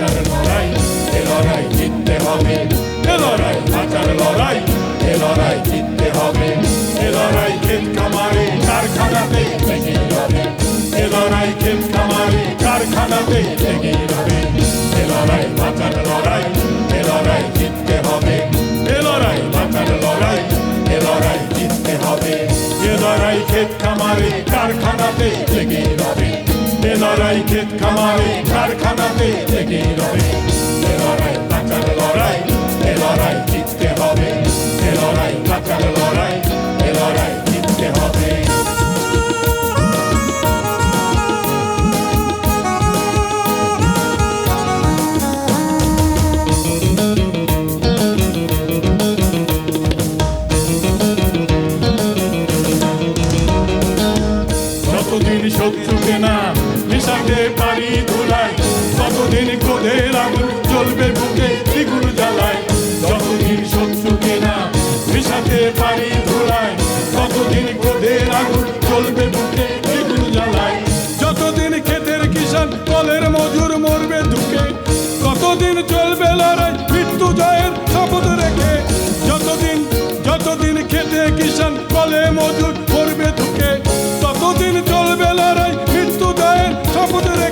বাঁচার লড়াই এ লড়াই জিততে হবে এ লড়াই বাঁচার লড়াই এ লড়াই জিততে হবে এ লড়াই ক্ষেত খামারে কারখানাতে লেগে যাবে এ লড়াই ক্ষেত খামারে কারখানাতে লেগে যাবে এ লড়াই বাঁচার লড়াই এ লড়াই জিততে হবে এ লড়াই বাঁচার লড়াই এ লড়াই জিততে হবে এ লড়াই ক্ষেত খামারে কারখানাতে লেগে যাবে লড়াই ক্ষেত খামারে কারখানাতে লেগে রবে লড়াই বাঁচার লড়াই এ লড়াই জিততে হবে এ লড়াই বাঁচার লড়াই এ লড়াই জিততে হবে যতদিন শত্রুকে না মিশাতে পারি ধুলায় কতদিন ক্রোধের আগুন চলবে বুকে দ্বিগুণ জ্বালায় যতদিন শত্রুকে না মিশাতে পারি ধুলায় কতদিন ক্রোধের আগুন চলবে বুকে দ্বিগুণ জ্বালায় যতদিন ক্ষেতের কিষান কলের মজুর মরবে দুকে কতদিন চলবে লড়াই, মৃত্যু জয়ের শপথ রেখে। যতদিন যতদিন খেতে কিষান কলে মজুর Só poderei.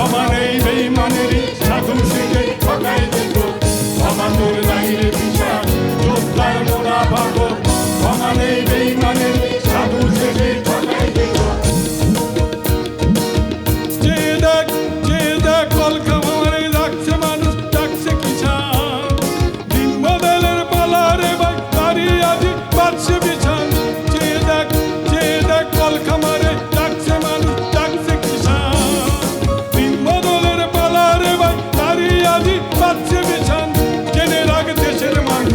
সবার এই বেইমানেরই সাধু Shri geldi Batı bir çan Gene rakı teşerim aynı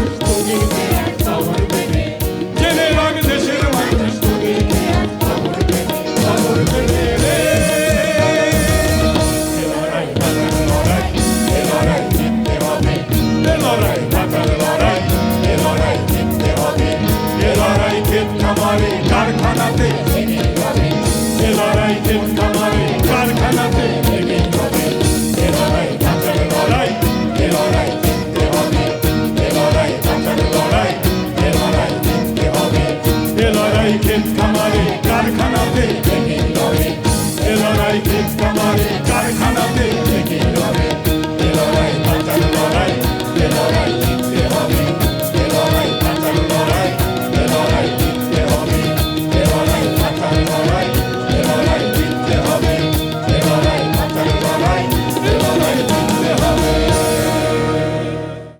Gene rakı teşerim aynı Karkanate